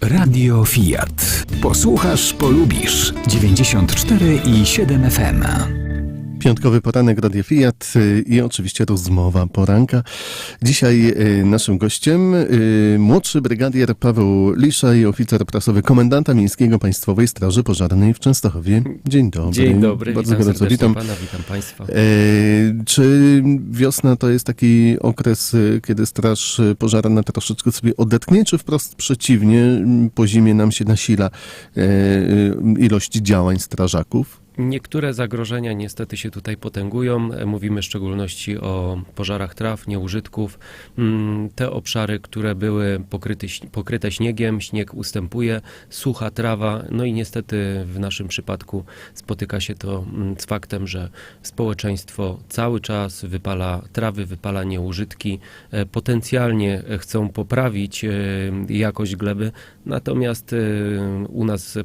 Radio Fiat. Posłuchasz, polubisz. 94 i 7 FM. Piątkowy poranek Radio Fiat y, i oczywiście rozmowa poranka. Dzisiaj y, naszym gościem y, młodszy brygadier Paweł Liszaj, oficer prasowy komendanta Miejskiego Państwowej Straży Pożarnej w Częstochowie. Dzień dobry. Dzień dobry, Bardzo witam gorąco serdecznie witam. pana, witam państwa. E, Czy wiosna to jest taki okres, kiedy Straż Pożarna troszeczkę sobie odetchnie, czy wprost przeciwnie, po zimie nam się nasila e, ilość działań strażaków? Niektóre zagrożenia niestety się tutaj potęgują. Mówimy w szczególności o pożarach traw, nieużytków. Mm, Te obszary, które były pokryte, pokryte śniegiem, śnieg ustępuje, sucha trawa, no i niestety w naszym przypadku spotyka się to mm, z faktem, że społeczeństwo cały czas wypala trawy, wypala nieużytki, e, potencjalnie chcą poprawić e, jakość gleby, natomiast e, u nas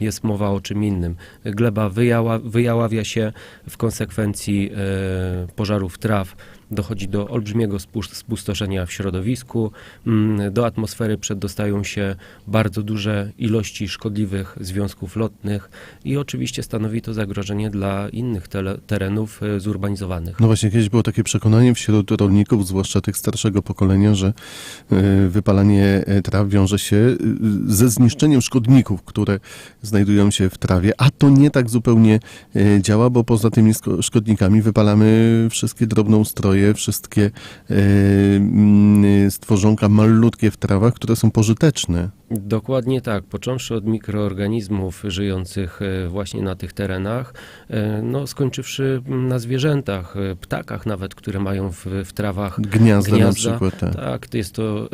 jest mowa o czym innym. Gleba wyjała, wyjaławia się, w konsekwencji e, pożarów traw dochodzi do olbrzymiego spus- spustoszenia w środowisku. Mm, Do atmosfery przedostają się bardzo duże ilości szkodliwych związków lotnych i oczywiście stanowi to zagrożenie dla innych terenów e, zurbanizowanych. No właśnie, kiedyś było takie przekonanie wśród rolników, zwłaszcza tych starszego pokolenia, że e, wypalanie e, traw wiąże się ze zniszczeniem szkodników, które znajdują się w trawie, a to nie tak zupełnie działa, bo poza tymi szkodnikami wypalamy wszystkie drobnoustroje, wszystkie e, mm, stworzonka malutkie w trawach, które są pożyteczne. Dokładnie tak, począwszy od mikroorganizmów żyjących e, właśnie na tych terenach, e, no skończywszy na zwierzętach, e, ptakach nawet, które mają w, w trawach Gniazda, na Gniazda, przykład. Tak. Tak, jest to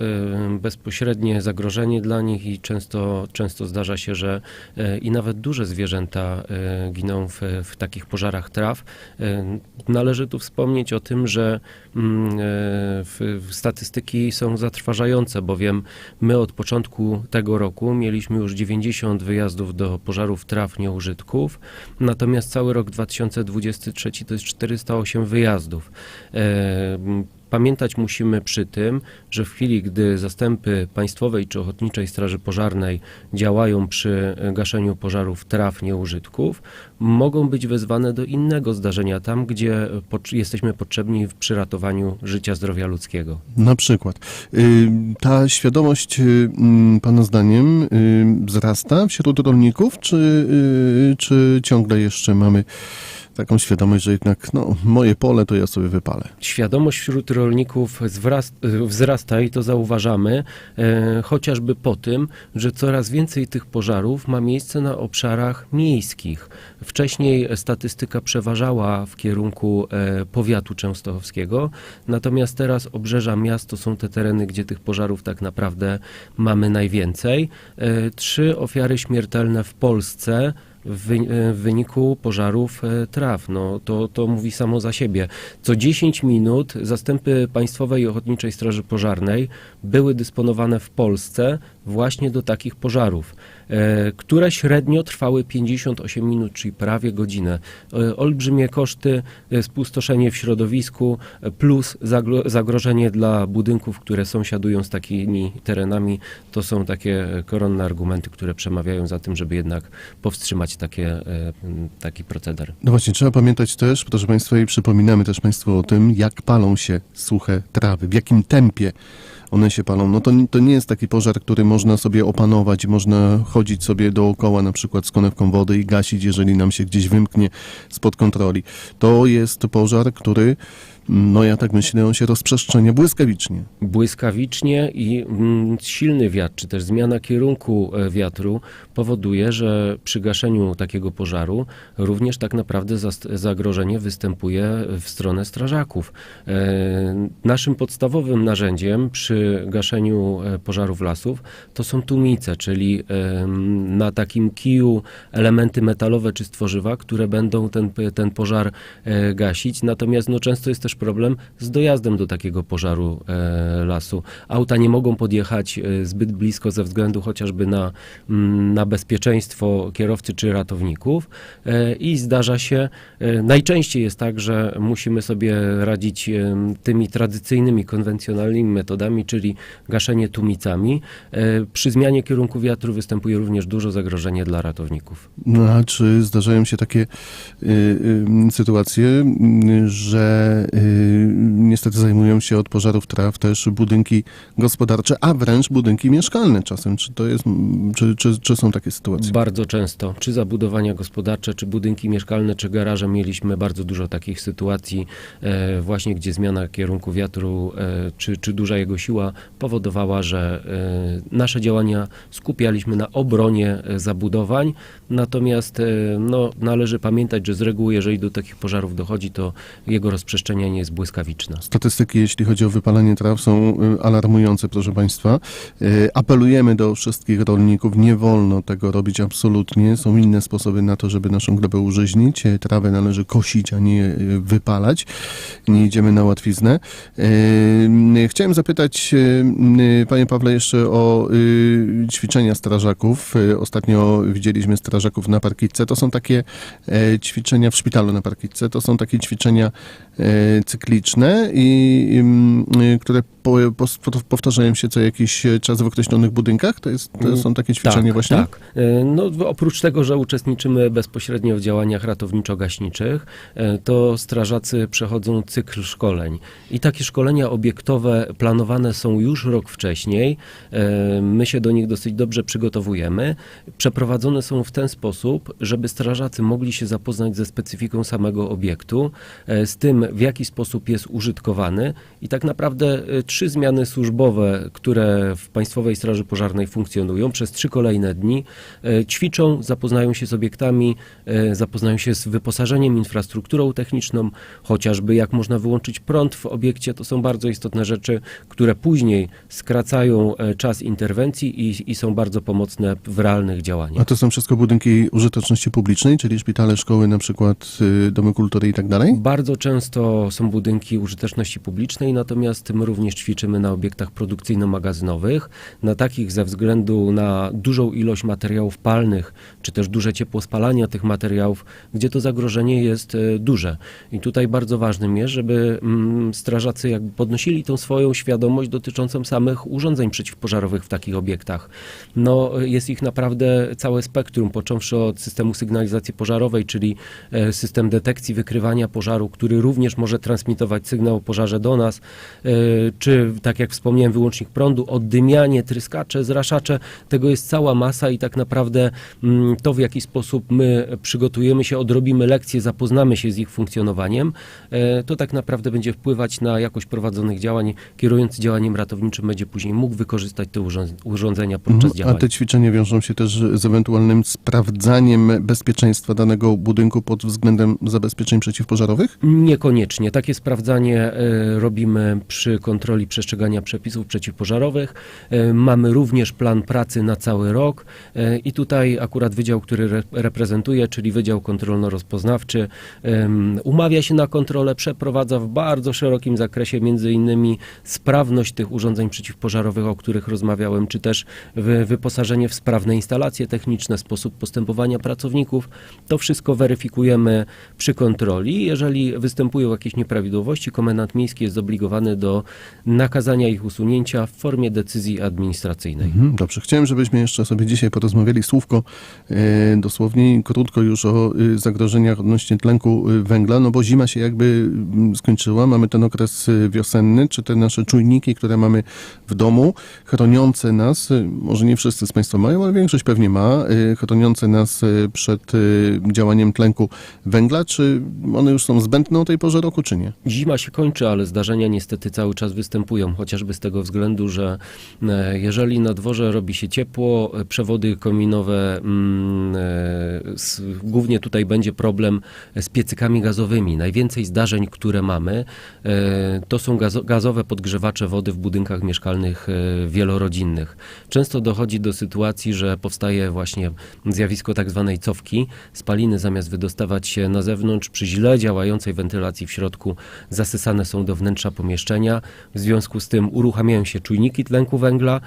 bezpośrednie zagrożenie dla nich i często, często zdarza się, że i nawet duże zwierzęta giną w, w takich pożarach traw. Należy tu wspomnieć o tym, że mm, w, w statystyki są zatrważające, bowiem my od początku tego roku mieliśmy już 90 wyjazdów do pożarów traw nieużytków, natomiast cały rok 2023 to jest 408 wyjazdów. Pamiętać musimy przy tym, że w chwili, gdy zastępy Państwowej czy Ochotniczej Straży Pożarnej działają przy e, gaszeniu pożarów traw nieużytków, mogą być wezwane do innego zdarzenia tam, gdzie e, jesteśmy potrzebni w- przy ratowaniu życia, zdrowia ludzkiego. Na przykład. Y, Ta świadomość, y, mm, Pana zdaniem, y, wzrasta wśród rolników, czy, czy ciągle jeszcze mamy taką świadomość, że jednak no, moje pole to ja sobie wypalę? Świadomość wśród rolników wzrasta i to zauważamy, e, chociażby po tym, że coraz więcej tych pożarów ma miejsce na obszarach miejskich. Wcześniej statystyka przeważała w kierunku e, powiatu częstochowskiego, natomiast teraz obrzeża miast to są te tereny, gdzie tych pożarów tak naprawdę mamy najwięcej. E, Trzy ofiary śmiertelne w Polsce e, w wyniku pożarów e, traw. No, to, to mówi samo za siebie. Co 10 minut zastępy Państwowej i Ochotniczej Straży Pożarnej były dysponowane w Polsce właśnie do takich pożarów, e, które średnio trwały 58 minut, czyli prawie godzinę. Olbrzymie koszty, spustoszenie w środowisku, plus zagro- zagrożenie dla budynków, które sąsiadują z takimi terenami, to są takie koronne argumenty, które przemawiają za tym, żeby jednak powstrzymać takie, e, taki proceder. No właśnie, trzeba pamiętać też, proszę Państwa, i przypominamy też Państwu o tym, jak palą się suche trawy, w jakim tempie one się palą. No to, to nie jest taki pożar, który można sobie opanować, można chodzić sobie dookoła na przykład z konewką wody i gasić, jeżeli nam się gdzieś wymknie spod kontroli. To jest pożar, który, no ja tak myślę, on się rozprzestrzenia błyskawicznie. Błyskawicznie i mm, silny wiatr, czy też zmiana kierunku e, wiatru powoduje, że przy gaszeniu takiego pożaru również tak naprawdę zagrożenie występuje w stronę strażaków. E, Naszym podstawowym narzędziem przy gaszeniu e, pożarów lasów to są tłumice, czyli na takim kiju elementy metalowe czy stworzywa, które będą ten, ten pożar gasić. Natomiast no, często jest też też problem z dojazdem do takiego pożaru e, lasu. Auta nie mogą podjechać e, zbyt blisko ze względu chociażby na, mm, na bezpieczeństwo kierowcy czy ratowników e, i zdarza się, najczęściej jest tak, że musimy sobie radzić tymi tradycyjnymi, konwencjonalnymi metodami, czyli gaszenie tłumicami. E, Przy zmianie kierunku wiatru występuje również dużo zagrożenie dla ratowników. No a czy zdarzają się takie y, y, sytuacje, że y, niestety zajmują się od pożarów traw też budynki gospodarcze, a wręcz budynki mieszkalne czasem? Czy to jest, czy, czy, czy są takie sytuacje? Bardzo często, czy zabudowania gospodarcze, czy budynki mieszkalne, czy garaże, mieliśmy bardzo dużo takich sytuacji, e, właśnie gdzie zmiana kierunku wiatru, e, czy, czy duża jego siła powodowała, że e, nasze działania skupialiśmy na obronie zabudowań, natomiast no, należy pamiętać, że z reguły, jeżeli do takich pożarów dochodzi, to jego rozprzestrzenianie jest błyskawiczne. Statystyki, jeśli chodzi o wypalanie traw, są y, alarmujące, proszę Państwa. Y, Apelujemy do wszystkich rolników, nie wolno tego robić absolutnie. Są inne sposoby na to, żeby naszą glebę użyźnić. Y, Trawę należy kosić, a nie wypalać. Nie idziemy na łatwiznę. Chciałem zapytać, Panie Pawle, jeszcze o ćwiczenia strażaków. Ostatnio widzieliśmy strażaków na Parkitce. To są takie e, ćwiczenia w szpitalu na Parkitce. To są takie ćwiczenia e, cykliczne i ym, y, które po, po, powtarzają się co jakiś czas w określonych budynkach? To, jest, to są takie ćwiczenia tak, właśnie? Tak. E, No, oprócz tego, że uczestniczymy bezpośrednio w działaniach ratowniczo-gaśniczych, e, to strażacy przechodzą cykl szkoleń. I takie szkolenia obiektowe planowane są już rok wcześniej. E, My się do nich dosyć dobrze przygotowujemy. Przeprowadzone są w ten sposób, żeby strażacy mogli się zapoznać ze specyfiką samego obiektu, e, z tym, w jaki sposób jest użytkowany. I tak naprawdę e, trzy zmiany służbowe, które w Państwowej Straży Pożarnej funkcjonują przez trzy kolejne dni, e, ćwiczą, zapoznają się z obiektami, e, zapoznają się z wyposażeniem, infrastrukturą techniczną, chociażby jak można wyłączyć prąd w obiekcie. To są bardzo istotne rzeczy, które później skracają czas interwencji i, i są bardzo pomocne w realnych A działaniach. to są wszystko budynki użyteczności publicznej, czyli szpitale, szkoły, na przykład y, domy kultury i tak dalej? Bardzo często są budynki użyteczności publicznej, natomiast my również ćwiczymy na obiektach produkcyjno-magazynowych, na takich ze względu na dużą ilość materiałów palnych, czy też duże ciepło spalania tych materiałów, gdzie to zagrożenie jest e, duże. I tutaj bardzo ważnym jest, żeby mm, strażacy jakby podnosili tą swoją świadomość dotyczącą samych urządzeń przeciwpożarowych w takich obiektach. No, jest ich naprawdę całe spektrum, począwszy od systemu sygnalizacji pożarowej, czyli e, system detekcji wykrywania pożaru, który również może transmitować sygnał o pożarze do nas, e, czy tak jak wspomniałem, wyłącznik prądu, oddymianie, tryskacze, zraszacze, tego jest cała masa i tak naprawdę mm, to w jaki sposób my przygotujemy się, odrobimy lekcje, zapoznamy się z ich funkcjonowaniem, e, to tak naprawdę będzie wpływać na jakość prowadzonych działań. Kierujący działaniem ratowniczym będzie później mógł wykorzystać te urząd- urządzenia podczas Mhm. A działań. te ćwiczenia wiążą się też z ewentualnym sprawdzaniem bezpieczeństwa danego budynku pod względem zabezpieczeń przeciwpożarowych? Niekoniecznie. Takie sprawdzanie e, robimy przy kontroli przestrzegania przepisów przeciwpożarowych. E, Mamy również plan pracy na cały rok e, i tutaj akurat wydział, który re reprezentuję, czyli Wydział Kontrolno-Rozpoznawczy, umawia się na kontrolę, przeprowadza w bardzo szerokim zakresie między innymi sprawność tych urządzeń przeciwpożarowych, o których rozmawiałem, czy też wy wyposażenie w sprawne instalacje techniczne, sposób postępowania pracowników. To wszystko weryfikujemy przy kontroli. Jeżeli występują jakieś nieprawidłowości, komendant miejski jest zobligowany do nakazania ich usunięcia w formie decyzji administracyjnej. Mhm, Dobrze, chciałem, żebyśmy jeszcze sobie dzisiaj porozmawiali słówko e, dosłownie krótko już o y, zagrożeniach odnośnie tlenku y, węgla, no bo zima się jakby mm, skończyła, mamy ten okres y, wiosenny, czy te nasze czujniki, które mamy w domu, chroniące nas, może nie wszyscy z Państwa mają, ale większość pewnie ma, chroniące nas przed działaniem tlenku węgla, czy one już są zbędne o tej porze roku, czy nie? Zima się kończy, ale zdarzenia niestety cały czas występują, chociażby z tego względu, że e, jeżeli na dworze robi się ciepło, e, przewody kominowe, mm, e, głównie tutaj będzie problem z piecykami gazowymi. Najwięcej zdarzeń, które mamy, to są gazo- gazowe podgrzewacze wody w budynkach mieszkalnych wielorodzinnych. Często dochodzi do sytuacji, że powstaje właśnie zjawisko tak zwanej cofki. Spaliny zamiast wydostawać się na zewnątrz przy źle działającej wentylacji w środku tlenku zasysane są do wnętrza pomieszczenia. W związku z tym uruchamiają się czujniki tlenku węgla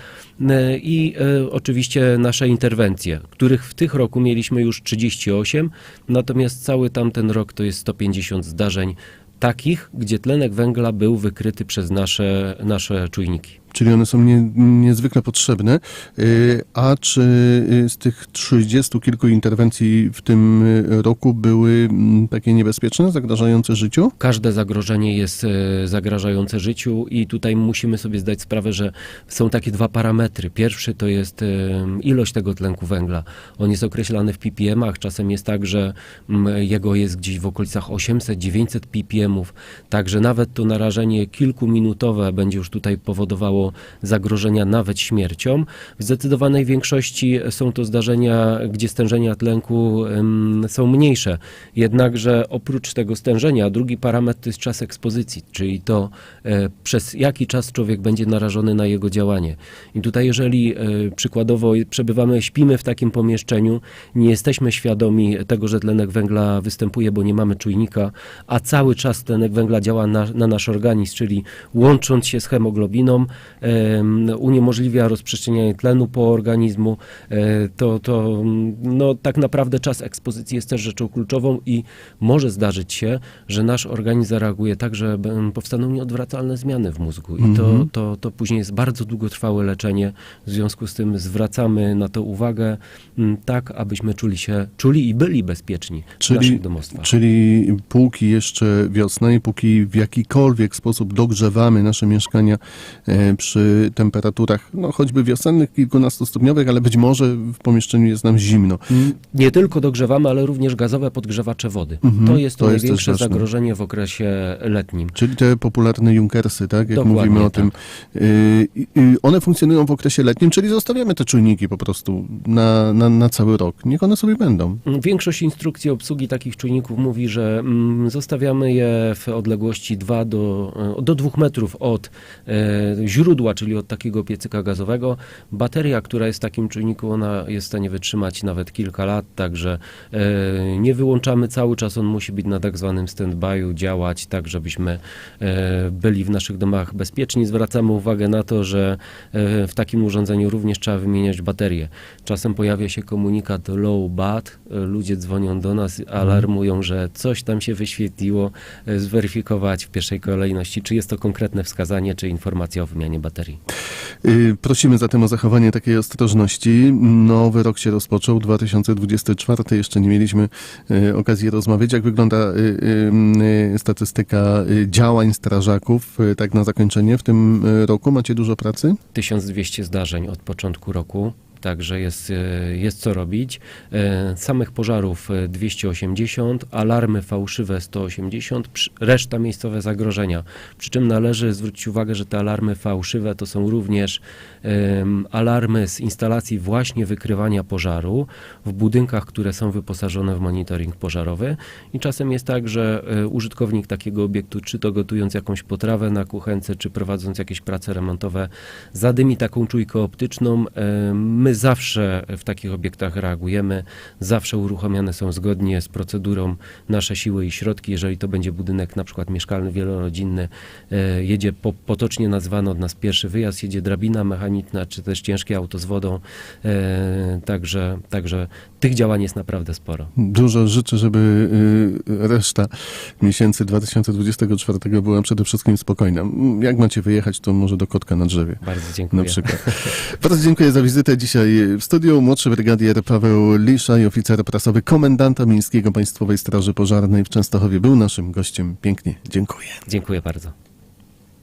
e, i e, oczywiście nasze interwencje, których w tych roku mieliśmy już 38, natomiast cały tamten rok to jest 150 zdarzeń takich, gdzie tlenek węgla był wykryty przez nasze, nasze czujniki. Czyli one są nie, niezwykle potrzebne. Y, A czy y, z tych 30 kilku interwencji w tym y, roku były mm, takie niebezpieczne, zagrażające życiu? Każde zagrożenie jest zagrażające życiu i tutaj musimy sobie zdać sprawę, że są takie dwa parametry. Pierwszy to jest ilość tego tlenku węgla. On jest określany w ppm-ach. Czasem jest tak, że mm, jego jest gdzieś w okolicach 800-900 ppm-ów. Także nawet to narażenie kilkuminutowe będzie już tutaj powodowało zagrożenia nawet śmiercią. W zdecydowanej większości są to zdarzenia, gdzie stężenia tlenku są mniejsze. Jednakże oprócz tego stężenia, drugi parametr to jest czas ekspozycji, czyli to e, przez jaki czas człowiek będzie narażony na jego działanie. I tutaj jeżeli e, przykładowo przebywamy, śpimy w takim pomieszczeniu, nie jesteśmy świadomi tego, że tlenek węgla występuje, bo nie mamy czujnika, a cały czas tlenek węgla działa na, na nasz organizm, czyli łącząc się z hemoglobiną, em, uniemożliwia rozprzestrzenianie tlenu po organizmu, e, to, to mm, no, tak naprawdę czas ekspozycji jest też rzeczą kluczową i może zdarzyć się, że nasz organizm zareaguje tak, że powstaną nieodwracalne zmiany w mózgu i to, Mhm. to, to później jest bardzo długotrwałe leczenie, w związku z tym zwracamy na to uwagę m, tak, abyśmy czuli się, czuli i byli bezpieczni w Czyli- naszych domostwach. Czyli póki jeszcze wiosna i póki w jakikolwiek sposób dogrzewamy nasze mieszkania e, przy temperaturach, no choćby wiosennych, kilkunastostopniowych, ale być może w pomieszczeniu jest nam zimno. Nie tylko dogrzewamy, ale również gazowe podgrzewacze wody. Mhm, to jest to, to jest największe zagrożenie w okresie letnim. Czyli te popularne Junkersy, tak? Jak Dokładnie mówimy o tak. tym. Y, y, one funkcjonują w okresie letnim, czyli zostawiamy te czujniki po prostu na, na, na cały rok. Niech one sobie będą. Większość instrukcji obsługi takich czujników mówi, że mm, zostawiamy je w odległości 2 do, e, do 2 metrów od e, źródła, czyli od takiego piecyka gazowego. Bateria, która jest w takim czujniku, ona jest w stanie wytrzymać nawet kilka lat, także e, nie wyłączamy cały czas, on musi być na tak zwanym stand-by'u, działać tak, żebyśmy e, byli w naszych domach bezpieczni. Zwracamy uwagę na to, że e, w takim urządzeniu również trzeba wymieniać baterie. Czasem pojawia się komunikat low bat, ludzie dzwonią do nas, alarmują, że coś tam się wyświetliło, zweryfikować w pierwszej kolejności, czy jest to konkretne wskazanie, czy informacja o wymianie baterii. Y, Prosimy zatem o zachowanie takiej ostrożności. Nowy rok się rozpoczął, 2024. Jeszcze nie mieliśmy y, okazji rozmawiać. Jak wygląda y, statystyka działań strażaków, tak na zakończenie w tym roku? Macie dużo pracy? 1200 zdarzeń od początku roku. Także jest, e, jest co robić. E, Samych pożarów e, 280, alarmy fałszywe 180, przy- reszta miejscowe zagrożenia. Przy czym należy zwrócić uwagę, że te alarmy fałszywe to są również alarmy z instalacji właśnie wykrywania pożaru w budynkach, które są wyposażone w monitoring pożarowy. I czasem jest tak, że e, użytkownik takiego obiektu, czy to gotując jakąś potrawę na kuchence, czy prowadząc jakieś prace remontowe, zadymi taką czujkę optyczną. E, My zawsze w takich obiektach reagujemy, zawsze uruchamiane są zgodnie z procedurą nasze siły i środki. Jeżeli to będzie budynek na przykład mieszkalny, wielorodzinny, e, jedzie po, potocznie nazwany od nas pierwszy wyjazd, jedzie drabina mechaniczna, czy też ciężkie auto z wodą. E, Także, także tych działań jest naprawdę sporo. Dużo życzę, żeby y, reszta miesięcy 2024 była przede wszystkim spokojna. Jak macie wyjechać, to może do kotka na drzewie. Bardzo dziękuję. Na przykład. Bardzo dziękuję za wizytę dzisiaj w studiu. Młodszy brygadier Paweł Lisza i oficer prasowy komendanta Miejskiego Państwowej Straży Pożarnej w Częstochowie był naszym gościem. Pięknie. Dziękuję. Dziękuję bardzo.